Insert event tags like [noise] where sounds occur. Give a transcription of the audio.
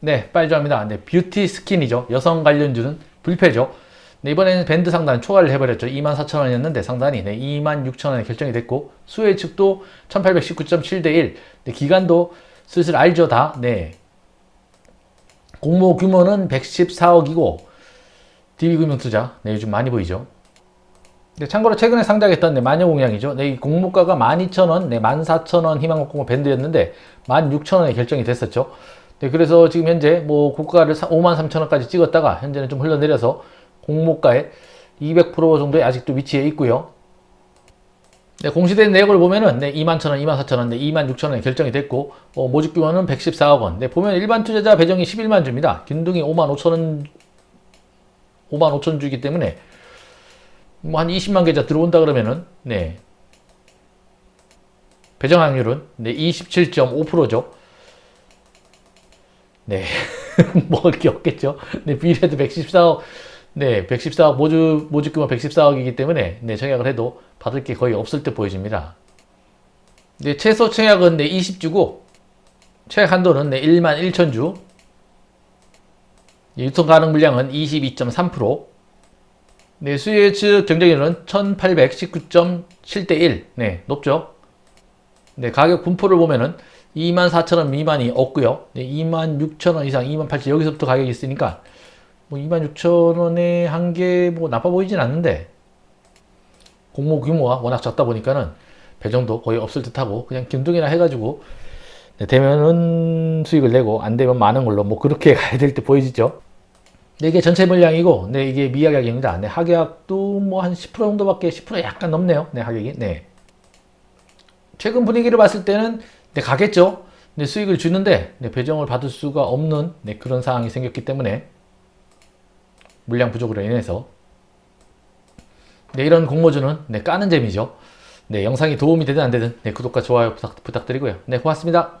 네, 빨리 합니다. 네, 뷰티 스킨이죠. 여성 관련주는 불패죠. 네, 이번에는 밴드 상단 초과를 해버렸죠. 24,000원이었는데 상단이 네, 26,000원에 결정이 됐고 수혜 측도 1819.7대 1. 네, 기간도 슬슬 알죠 다. 네. 공모 규모는 114억이고 DB금융투자 네, 요즘 많이 보이죠. 네, 참고로 최근에 상장했던 네, 마녀 공약이죠. 네, 이 공모가가 12,000원, 네, 14,000원 희망공모 밴드였는데 16,000원에 결정이 됐었죠. 네, 그래서 지금 현재 뭐 고가를 53,000원까지 찍었다가 현재는 좀 흘러내려서 공모가의 200% 정도에 아직도 위치해 있고요. 네, 공시된 내역을 보면은 네, 21,000원, 24,000원, 네, 26,000원에 결정이 됐고 어, 모집 규모는 114억 원. 네, 보면 일반 투자자 배정이 11만 주입니다. 균등이 5만 5천 원 5만 5천 주이기 때문에 뭐 한 20만 계좌 들어온다 그러면은 네. 배정 확률은 네, 27.5%죠. 네. [laughs] 먹을 게 없겠죠. 네, 비례도 114억 네, 114억 모집 모집 규모 114억이기 때문에 네, 청약을 해도 받을 게 거의 없을 때 보여집니다. 네, 최소 청약은 네, 20주고 청약 한도는 네, 1만 1천 주. 유통 가능 물량은 22.3%. 네, 수혜 측 경쟁률은 1819.7대 1. 네, 높죠? 네, 가격 분포를 보면은 24,000원 미만이 없고요. 네, 26,000원 이상, 28,000원 여기서부터 가격이 있으니까 뭐 26,000원에 한게뭐 나빠 보이진 않는데 공모 규모가 워낙 작다 보니까는 배정도 거의 없을 듯하고 그냥 균등이나 해가지고 네, 되면은 수익을 내고 안 되면 많은 걸로 뭐 그렇게 [laughs] 가야 될 때 보이시죠? 네, 이게 전체 물량이고, 네, 이게 미하객입니다. 네, 하객도 뭐 한 10% 정도밖에, 10% 약간 넘네요. 네, 하객이. 네. 최근 분위기를 봤을 때는, 네, 가겠죠? 네, 수익을 주는데, 네, 배정을 받을 수가 없는, 네, 그런 상황이 생겼기 때문에, 물량 부족으로 인해서, 네, 이런 공모주는, 네, 까는 재미죠. 네, 영상이 도움이 되든 안 되든, 네, 구독과 좋아요 부탁, 부탁드리고요. 네, 고맙습니다.